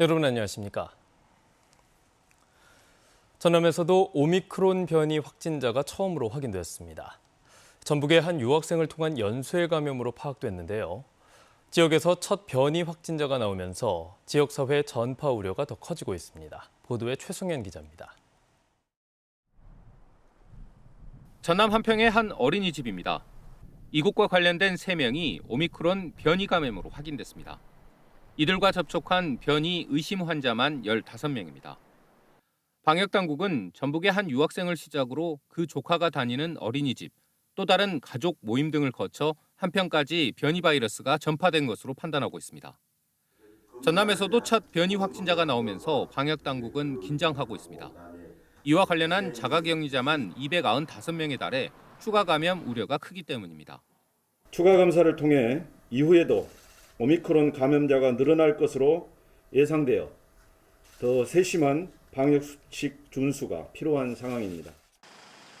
여러분 안녕하십니까? 전남에서도 오미크론 변이 확진자가 처음으로 확인됐습니다. 전북의 한 유학생을 통한 연쇄 감염으로 파악됐는데요. 지역에서 첫 변이 확진자가 나오면서 지역사회 전파 우려가 더 커지고 있습니다. 보도에 최승현 기자입니다. 전남 한평의 한 어린이집입니다. 이곳과 관련된 3명이 오미크론 변이 감염으로 확인됐습니다. 이들과 접촉한 변이 의심 환자만 15명입니다. 방역 당국은 전북의 한 유학생을 시작으로 그 조카가 다니는 어린이집, 또 다른 가족 모임 등을 거쳐 한평까지 변이 바이러스가 전파된 것으로 판단하고 있습니다. 전남에서도 첫 변이 확진자가 나오면서 방역 당국은 긴장하고 있습니다. 이와 관련한 자가격리자만 295명에 달해 추가 감염 우려가 크기 때문입니다. 추가 감사를 통해 이후에도 오미크론 감염자가 늘어날 것으로 예상되어 더 세심한 방역 수칙 준수가 필요한 상황입니다.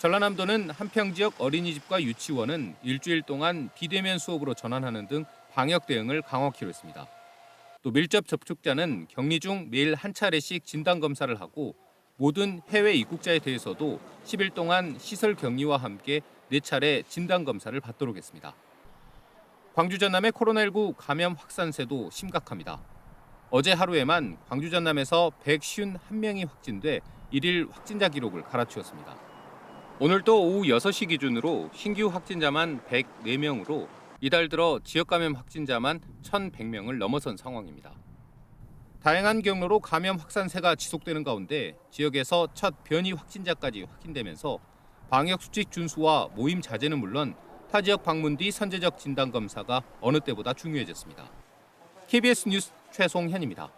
전라남도는 한평 지역 어린이집과 유치원은 일주일 동안 비대면 수업으로 전환하는 등 방역 대응을 강화키로 했습니다. 또 밀접 접촉자는 격리 중 매일 한 차례씩 진단 검사를 하고 모든 해외 입국자에 대해서도 10일 동안 시설 격리와 함께 4차례 진단 검사를 받도록 했습니다. 광주 전남의 코로나19 감염 확산세도 심각합니다. 어제 하루에만 광주 전남에서 151명이 확진돼 1일 확진자 기록을 갈아치웠습니다. 오늘도 오후 6시 기준으로 신규 확진자만 104명으로 이달 들어 지역 감염 확진자만 1,100명을 넘어선 상황입니다. 다양한 경로로 감염 확산세가 지속되는 가운데 지역에서 첫 변이 확진자까지 확인되면서 방역 수칙 준수와 모임 자제는 물론 타 지역 방문 뒤 선제적 진단 검사가 어느 때보다 중요해졌습니다. KBS 뉴스 최송현입니다.